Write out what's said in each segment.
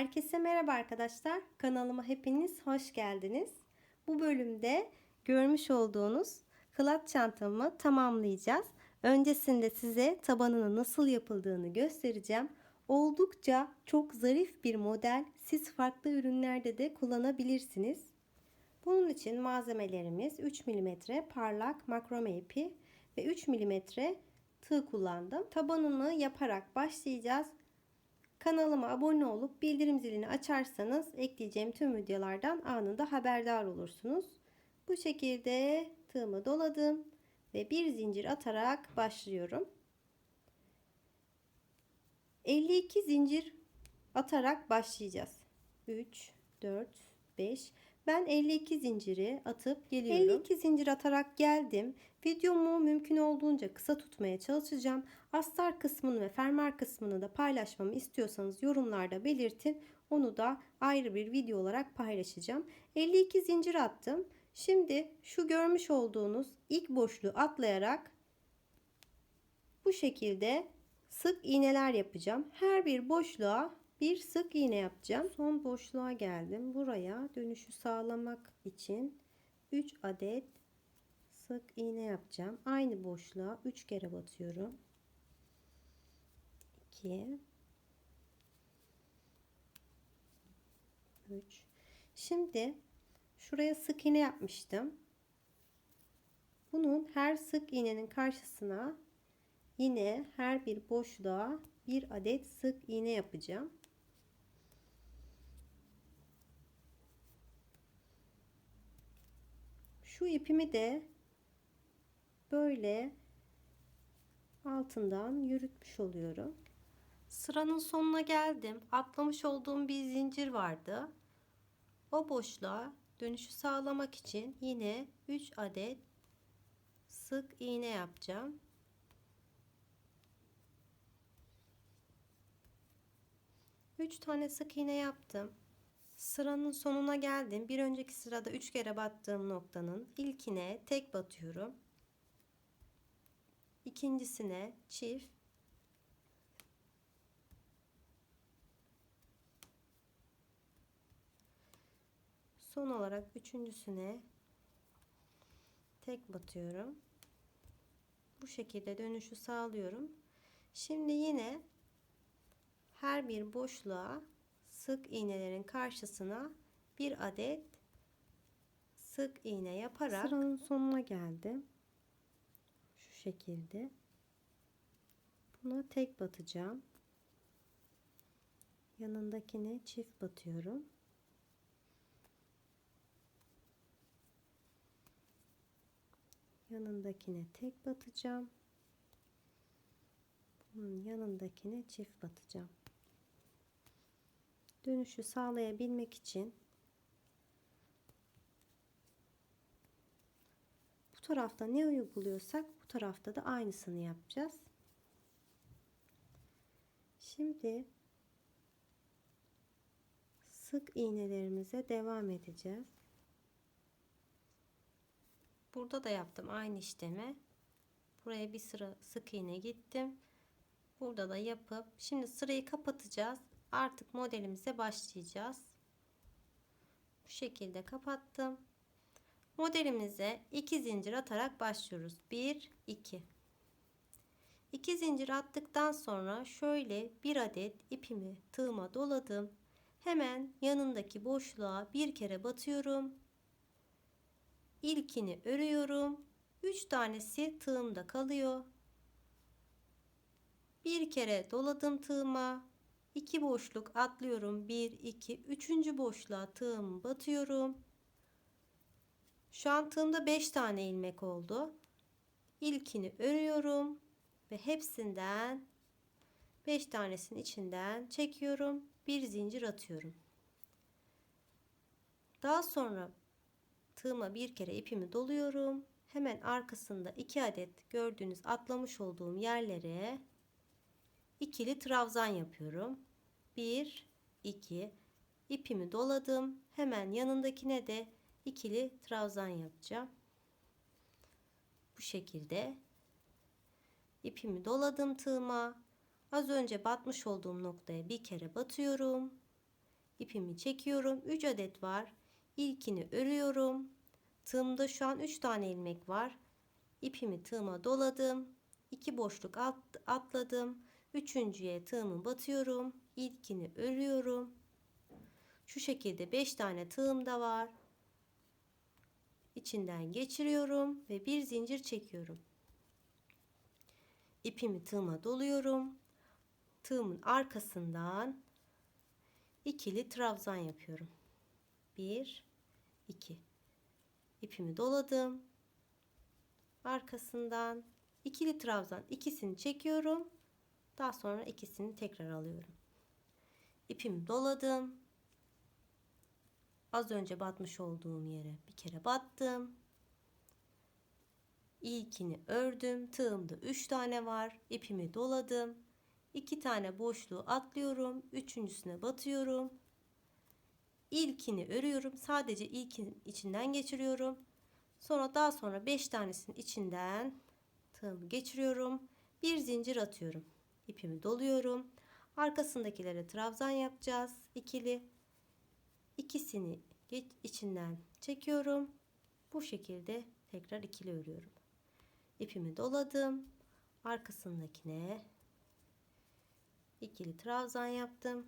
Herkese merhaba arkadaşlar. Kanalıma hepiniz hoş geldiniz. Bu bölümde görmüş olduğunuz kılat çantamı tamamlayacağız. Öncesinde size tabanının nasıl yapıldığını göstereceğim. Oldukça çok zarif bir model. Siz farklı ürünlerde de kullanabilirsiniz. Bunun için malzemelerimiz 3 mm parlak makrome ipi ve 3 mm tığ kullandım. Tabanını yaparak başlayacağız. Kanalıma abone olup bildirim zilini açarsanız ekleyeceğim tüm videolardan anında haberdar olursunuz. Bu şekilde tığımı doladım ve bir zincir atarak başlıyorum. 52 zincir atarak başlayacağız. 3 4 5 ben 52 zinciri atıp geliyorum. 52 zincir atarak geldim. Videomu mümkün olduğunca kısa tutmaya çalışacağım. Astar kısmını ve fermuar kısmını da paylaşmamı istiyorsanız yorumlarda belirtin. Onu da ayrı bir video olarak paylaşacağım. 52 zincir attım. Şimdi şu görmüş olduğunuz ilk boşluğu atlayarak bu şekilde sık iğneler yapacağım. Her bir boşluğa bir sık iğne yapacağım. Son boşluğa geldim. Buraya dönüşü sağlamak için 3 adet sık iğne yapacağım. Aynı boşluğa 3 kere batıyorum. 2 3 Şimdi şuraya sık iğne yapmıştım. Bunun her sık iğnenin karşısına yine her bir boşluğa bir adet sık iğne yapacağım. Şu ipimi de böyle altından yürütmüş oluyorum. Sıranın sonuna geldim. Atlamış olduğum bir zincir vardı. O boşluğa dönüşü sağlamak için yine 3 adet sık iğne yapacağım. Üç tane sık iğne yaptım. Sıranın sonuna geldim. Bir önceki sırada 3 kere battığım noktanın ilkine tek batıyorum. İkincisine çift. Son olarak üçüncüsüne tek batıyorum. Bu şekilde dönüşü sağlıyorum. Şimdi yine her bir boşluğa sık iğnelerin karşısına bir adet sık iğne yaparak sıranın sonuna geldim. Şekilde. Buna tek batacağım. Yanındakine çift batıyorum. Yanındakine tek batacağım. Bunun yanındakine çift batacağım dönüşü sağlayabilmek için bu tarafta ne uyguluyorsak bu tarafta da aynısını yapacağız. Şimdi sık iğnelerimize devam edeceğiz. Burada da yaptım aynı işlemi. Buraya bir sıra sık iğne gittim. Burada da yapıp şimdi sırayı kapatacağız artık modelimize başlayacağız. Bu şekilde kapattım. Modelimize 2 zincir atarak başlıyoruz. 1 2 2 zincir attıktan sonra şöyle bir adet ipimi tığıma doladım. Hemen yanındaki boşluğa bir kere batıyorum. İlkini örüyorum. 3 tanesi tığımda kalıyor. Bir kere doladım tığıma 2 boşluk atlıyorum 1 2 3. boşluğa tığım batıyorum şu an tığımda 5 tane ilmek oldu İlkini örüyorum ve hepsinden 5 tanesinin içinden çekiyorum bir zincir atıyorum daha sonra tığıma bir kere ipimi doluyorum hemen arkasında 2 adet gördüğünüz atlamış olduğum yerlere ikili trabzan yapıyorum. 1 2 ipimi doladım. Hemen yanındakine de ikili trabzan yapacağım. Bu şekilde ipimi doladım tığıma. Az önce batmış olduğum noktaya bir kere batıyorum. ipimi çekiyorum. 3 adet var. İlkini örüyorum. Tığımda şu an 3 tane ilmek var. İpimi tığıma doladım. 2 boşluk at, atladım. Üçüncüye tığımı batıyorum. İlkini örüyorum. Şu şekilde 5 tane tığım da var içinden geçiriyorum ve bir zincir çekiyorum. İpimi tığıma doluyorum. Tığımın arkasından ikili trabzan yapıyorum. 1 2 ipimi doladım. Arkasından ikili trabzan ikisini çekiyorum. Daha sonra ikisini tekrar alıyorum. İpimi doladım az önce batmış olduğum yere bir kere battım. İlkini ördüm. Tığımda 3 tane var. İpimi doladım. 2 tane boşluğu atlıyorum. Üçüncüsüne batıyorum. İlkini örüyorum. Sadece ilkin içinden geçiriyorum. Sonra daha sonra 5 tanesinin içinden tığımı geçiriyorum. Bir zincir atıyorum. İpimi doluyorum. Arkasındakilere trabzan yapacağız. İkili ikisini içinden çekiyorum. Bu şekilde tekrar ikili örüyorum. İpimi doladım. Arkasındakine ikili trabzan yaptım.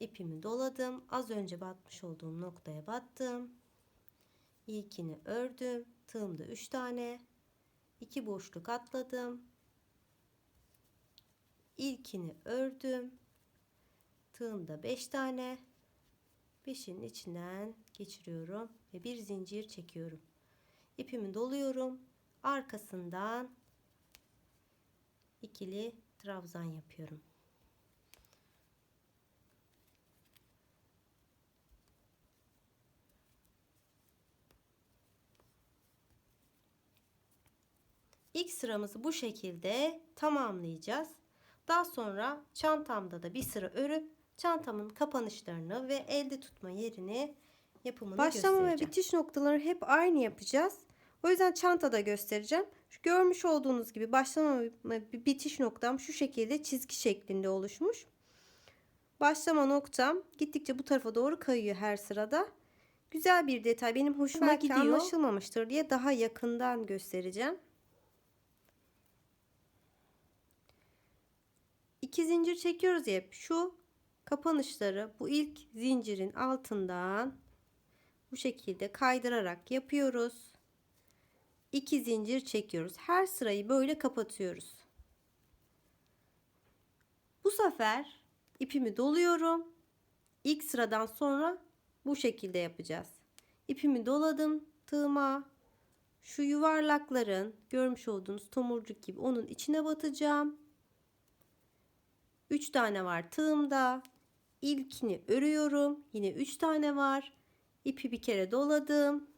İpimi doladım. Az önce batmış olduğum noktaya battım. İlkini ördüm. Tığımda 3 tane. 2 boşluk atladım. İlkini ördüm. Tığımda 5 tane 5'in içinden geçiriyorum ve bir zincir çekiyorum. İpimi doluyorum. Arkasından ikili trabzan yapıyorum. İlk sıramızı bu şekilde tamamlayacağız. Daha sonra çantamda da bir sıra örüp çantamın kapanışlarını ve elde tutma yerini yapımını Başlama ve bitiş noktaları hep aynı yapacağız. O yüzden çantada göstereceğim. Şu görmüş olduğunuz gibi başlama ve bitiş noktam şu şekilde çizgi şeklinde oluşmuş. Başlama noktam gittikçe bu tarafa doğru kayıyor her sırada. Güzel bir detay. Benim hoşuma Belki gidiyor. Anlaşılmamıştır diye daha yakından göstereceğim. İki zincir çekiyoruz ya. Şu kapanışları bu ilk zincirin altından bu şekilde kaydırarak yapıyoruz. 2 zincir çekiyoruz. Her sırayı böyle kapatıyoruz. Bu sefer ipimi doluyorum. İlk sıradan sonra bu şekilde yapacağız. İpimi doladım tığıma. Şu yuvarlakların görmüş olduğunuz tomurcuk gibi onun içine batacağım. 3 tane var tığımda. İlkini örüyorum. Yine 3 tane var. İpi bir kere doladım.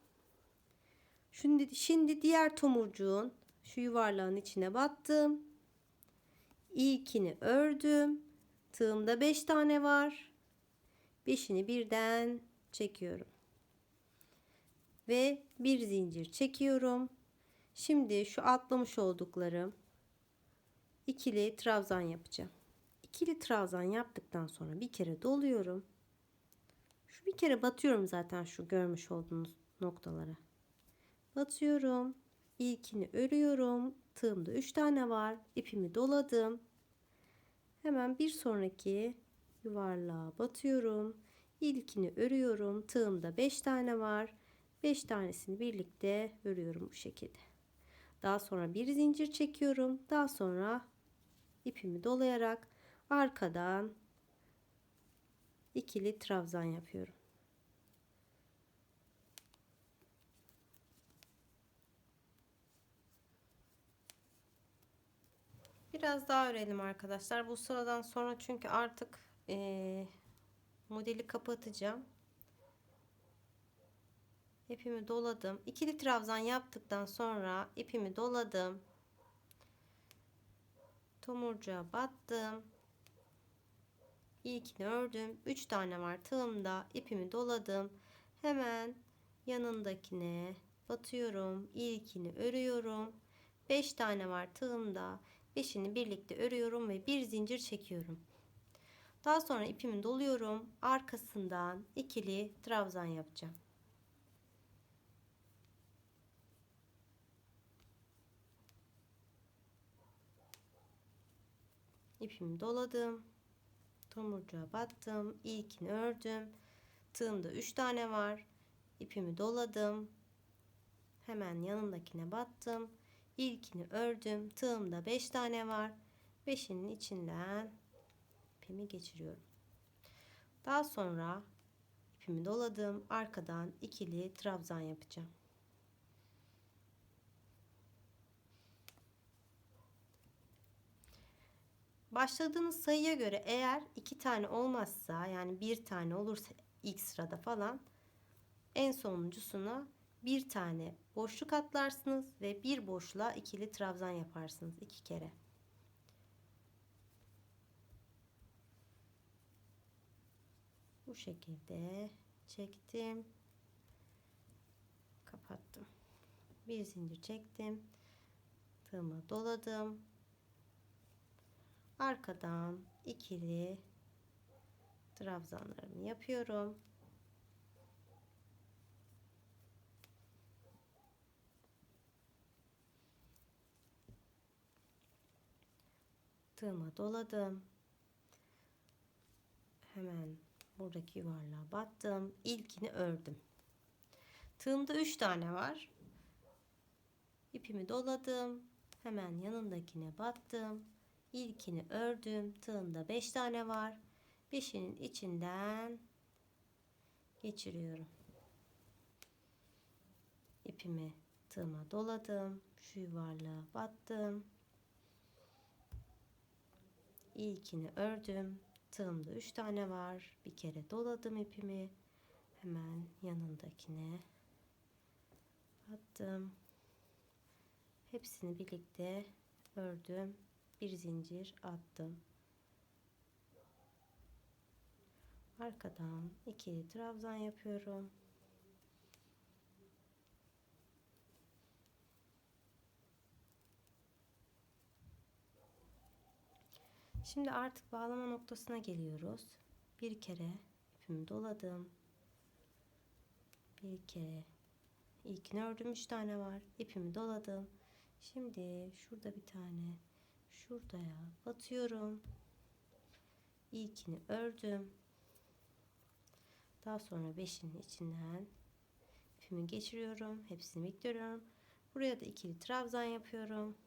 Şimdi, şimdi diğer tomurcuğun şu yuvarlağın içine battım. İlkini ördüm. Tığımda 5 tane var. 5'ini birden çekiyorum. Ve bir zincir çekiyorum. Şimdi şu atlamış olduklarım ikili trabzan yapacağım. İkili trabzan yaptıktan sonra bir kere doluyorum. Şu bir kere batıyorum zaten şu görmüş olduğunuz noktalara. Batıyorum. İlkini örüyorum. Tığımda 3 tane var. İpimi doladım. Hemen bir sonraki yuvarlığa batıyorum. İlkini örüyorum. Tığımda 5 tane var. 5 tanesini birlikte örüyorum bu şekilde. Daha sonra bir zincir çekiyorum. Daha sonra ipimi dolayarak arkadan ikili trabzan yapıyorum. Biraz daha örelim arkadaşlar. Bu sıradan sonra çünkü artık eee, modeli kapatacağım. İpimi doladım. İkili trabzan yaptıktan sonra ipimi doladım. Tomurcuğa battım. İlkini ördüm. 3 tane var tığımda. İpimi doladım. Hemen yanındakine batıyorum. İlkini örüyorum. 5 tane var tığımda. 5'ini birlikte örüyorum ve bir zincir çekiyorum. Daha sonra ipimi doluyorum. Arkasından ikili trabzan yapacağım. İpimi doladım. Tomurcuğa battım. İlkini ördüm. Tığımda 3 tane var. İpimi doladım. Hemen yanındakine battım. İlkini ördüm. Tığımda 5 tane var. 5'inin içinden ipimi geçiriyorum. Daha sonra ipimi doladım. Arkadan ikili trabzan yapacağım. Başladığınız sayıya göre eğer iki tane olmazsa yani bir tane olursa ilk sırada falan en sonuncusuna bir tane boşluk atlarsınız ve bir boşluğa ikili trabzan yaparsınız iki kere. Bu şekilde çektim. Kapattım. Bir zincir çektim. Tığımı doladım. Arkadan ikili trabzanlarımı yapıyorum. Tığıma doladım. Hemen buradaki yuvarlığa battım. İlkini ördüm. Tığımda 3 tane var. İpimi doladım. Hemen yanındakine battım. İlkini ördüm. Tığımda 5 tane var. 5'inin içinden geçiriyorum. İpimi tığıma doladım. Şu yuvarlığa battım. İlkini ördüm. Tığımda 3 tane var. Bir kere doladım ipimi. Hemen yanındakine battım. Hepsini birlikte ördüm. Bir zincir attım. Arkadan ikili trabzan yapıyorum. Şimdi artık bağlama noktasına geliyoruz. Bir kere ipimi doladım. Bir kere ilkini ördüm. Üç tane var. İpimi doladım. Şimdi şurada bir tane şuraya batıyorum. İlkini ördüm. Daha sonra beşinin içinden ipimi geçiriyorum. Hepsini bekliyorum. Buraya da ikili trabzan yapıyorum.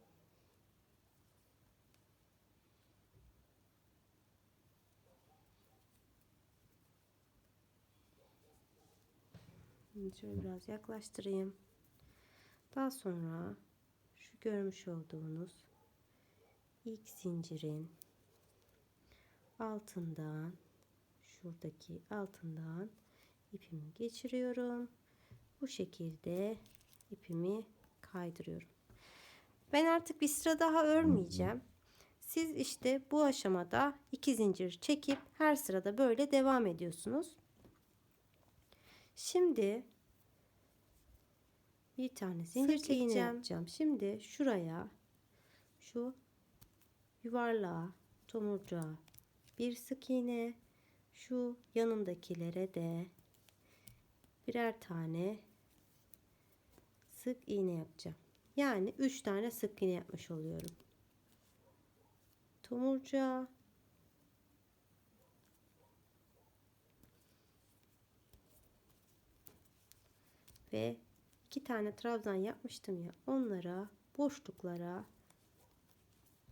Şimdi şöyle biraz yaklaştırayım. Daha sonra şu görmüş olduğunuz ilk zincirin altından şuradaki altından ipimi geçiriyorum. Bu şekilde ipimi kaydırıyorum. Ben artık bir sıra daha örmeyeceğim. Siz işte bu aşamada iki zincir çekip her sırada böyle devam ediyorsunuz. Şimdi bir tane zincir çekeceğim. Şimdi şuraya şu yuvarlağa tomurcuğa bir sık iğne şu yanındakilere de birer tane sık iğne yapacağım. Yani 3 tane sık iğne yapmış oluyorum. Tomurcuğa ve iki tane trabzan yapmıştım ya onlara boşluklara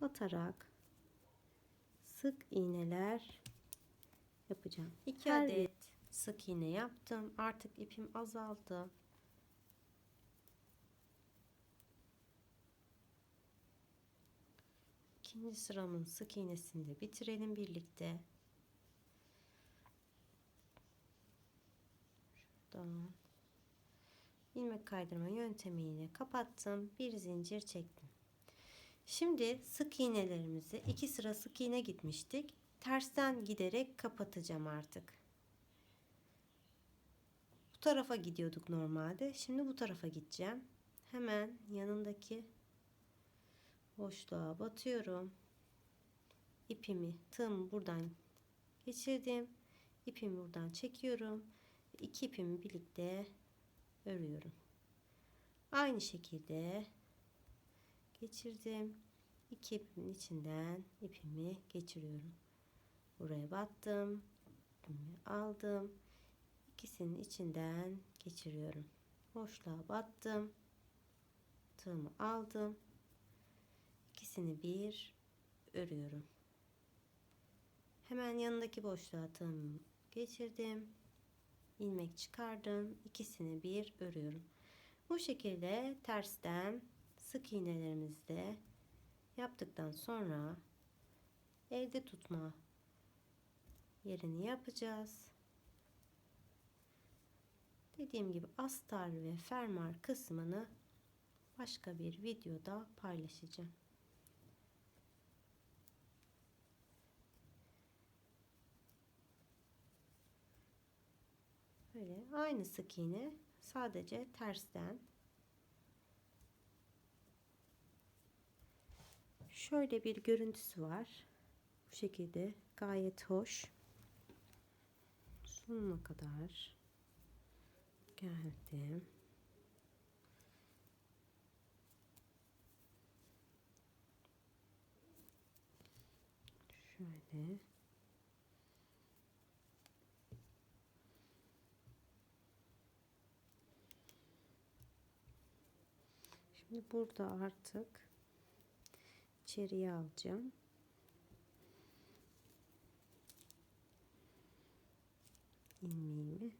batarak sık iğneler yapacağım. 2 Her adet sık iğne yaptım. Artık ipim azaldı. İkinci sıramın sık iğnesini de bitirelim birlikte. Şuradan ilmek kaydırma yöntemiyle kapattım. Bir zincir çektim. Şimdi sık iğnelerimizi iki sıra sık iğne gitmiştik. Tersten giderek kapatacağım artık. Bu tarafa gidiyorduk normalde. Şimdi bu tarafa gideceğim. Hemen yanındaki boşluğa batıyorum. İpimi tığımı buradan geçirdim. İpimi buradan çekiyorum. İki ipimi birlikte örüyorum. Aynı şekilde geçirdim. İki ipimin içinden ipimi geçiriyorum. Buraya battım. ipimi aldım. İkisinin içinden geçiriyorum. Boşluğa battım. Tığımı aldım. İkisini bir örüyorum. Hemen yanındaki boşluğa tığımı geçirdim. ilmek çıkardım. İkisini bir örüyorum. Bu şekilde tersten sık iğnelerimizi de yaptıktan sonra elde tutma yerini yapacağız. Dediğim gibi astar ve fermuar kısmını başka bir videoda paylaşacağım. Böyle aynı sık iğne sadece tersten şöyle bir görüntüsü var. Bu şekilde gayet hoş. Sonuna kadar geldim. Şöyle. Şimdi burada artık içeriye alacağım. ilmeğimi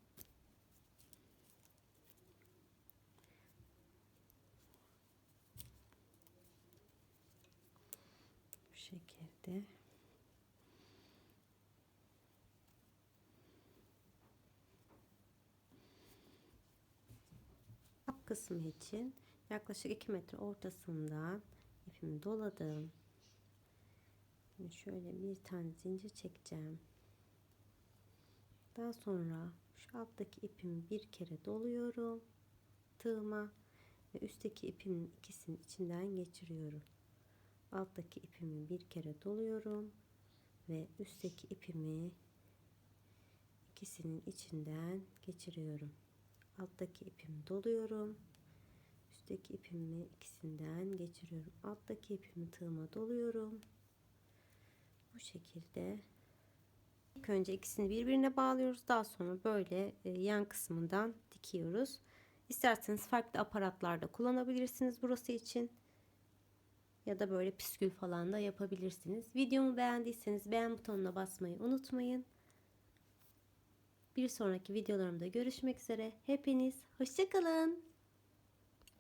bu şekilde alt kısmı için yaklaşık 2 metre ortasından ipimi doladım. Şimdi şöyle bir tane zincir çekeceğim. Daha sonra şu alttaki ipimi bir kere doluyorum tığıma ve üstteki ipimin ikisinin içinden geçiriyorum. Alttaki ipimi bir kere doluyorum ve üstteki ipimi ikisinin içinden geçiriyorum. Alttaki ipimi doluyorum. Üstteki ipimi ikisinden geçiriyorum. Alttaki ipimi tığıma doluyorum. Bu şekilde İlk önce ikisini birbirine bağlıyoruz. Daha sonra böyle e, yan kısmından dikiyoruz. İsterseniz farklı aparatlarda kullanabilirsiniz burası için. Ya da böyle püskül falan da yapabilirsiniz. Videomu beğendiyseniz beğen butonuna basmayı unutmayın. Bir sonraki videolarımda görüşmek üzere. Hepiniz hoşçakalın.